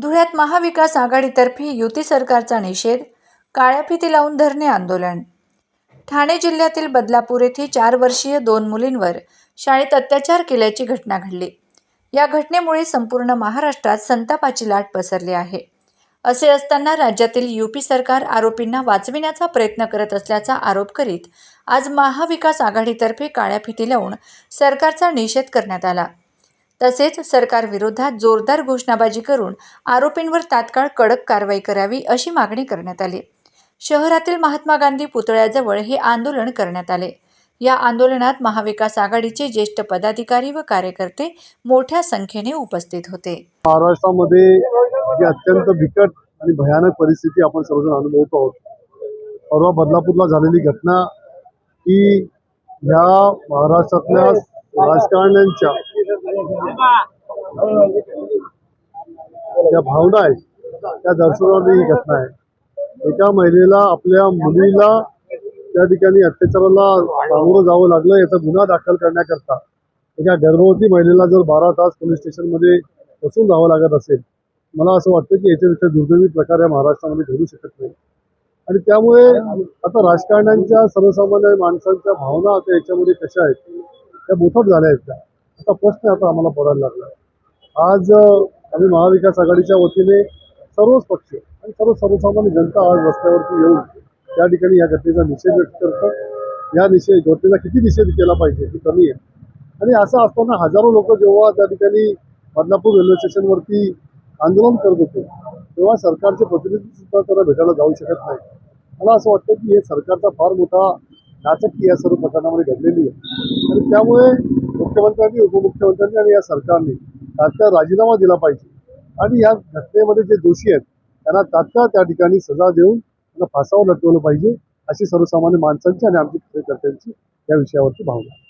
धुळ्यात महाविकास आघाडीतर्फे युती सरकारचा निषेध काळ्या फिती लावून धरणे आंदोलन. ठाणे जिल्ह्यातील बदलापूर येथे चार वर्षीय दोन मुलींवर शाळेत अत्याचार केल्याची घटना घडली. या घटनेमुळे संपूर्ण महाराष्ट्रात संतापाची लाट पसरली आहे. असे असताना राज्यातील युपी सरकार आरोपींना वाचविण्याचा प्रयत्न करत असल्याचा आरोप करीत आज महाविकास आघाडीतर्फे काळ्या फिती लावून सरकारचा निषेध करण्यात आला. तसेच सरकारविरोधात जोरदार घोषणाबाजी करून आरोपींवर तात्काळ कडक कारवाई करावी अशी मागणी करण्यात आली. शहरातील महात्मा गांधी पुतळ्याजवळ हे आंदोलन करण्यात आले. या आंदोलनात महाविकास आघाडीचे ज्येष्ठ पदाधिकारी व कार्यकर्ते मोठ्या संख्येने उपस्थित होते. महाराष्ट्रामध्ये जी अत्यंत बिकट आणि भयानक परिस्थिती आपण सर्वजण अनुभवतो आहोत. परवा बदलापूरला झालेली घटना ही ह्या महाराष्ट्रातल्या राजकारण्यांच्या ज्या भावना आहेत. त्या दर्शवणारी ही घटना आहे. एका महिलेला आपल्या मुलीला त्या ठिकाणी अत्याचाराला सामोरं जावं लागलं याचा गुन्हा दाखल करण्याकरता. एका गर्भवती महिलेला जर बारा तास पोलीस स्टेशनमध्ये बसून जावं लागत असेल मला असं वाटतं की याच्यापेक्षा दुर्दैवी प्रकार या महाराष्ट्रामध्ये घडू शकत नाही. आणि त्यामुळे आता राजकारण्यांच्या सर्वसामान्य माणसांच्या भावना आता याच्यामध्ये कशा आहेत त्या बोथट झाल्या आहेत त्या असा प्रश्न आता आम्हाला पडायला लागला. आज आम्ही महाविकास आघाडीच्या वतीने सर्वच पक्ष आणि सर्व सर्वसामान्य जनता आज रस्त्यावरती येऊन त्या ठिकाणी या घटनेचा निषेध व्यक्त करतो. या निषेध घटनेचा किती निषेध केला पाहिजे हे कमी आहे. आणि असं असताना हजारो लोक जेव्हा त्या ठिकाणी बदलापूर रेल्वे स्टेशनवरती आंदोलन करत होते तेव्हा सरकारचे प्रतिनिधी सुद्धा त्यांना भेटायला जाऊ शकत नाही मला असं वाटतं की हे सरकारचा फार मोठा नाचक्की या सर्व प्रकरणामध्ये घडलेली आहे. आणि त्यामुळे मुख्यमंत्र्यांनी उपमुख्यमंत्र्यांनी आणि या सरकारने तात्काळ राजीनामा दिला पाहिजे आणि या घटनेमध्ये जे दोषी आहेत त्यांना तात्काळ त्या ठिकाणी सजा देऊन त्यांना फासावर लटवलं पाहिजे अशी सर्वसामान्य माणसांची आणि आमची कार्यकर्त्यांची या विषयावरची भावना आहे.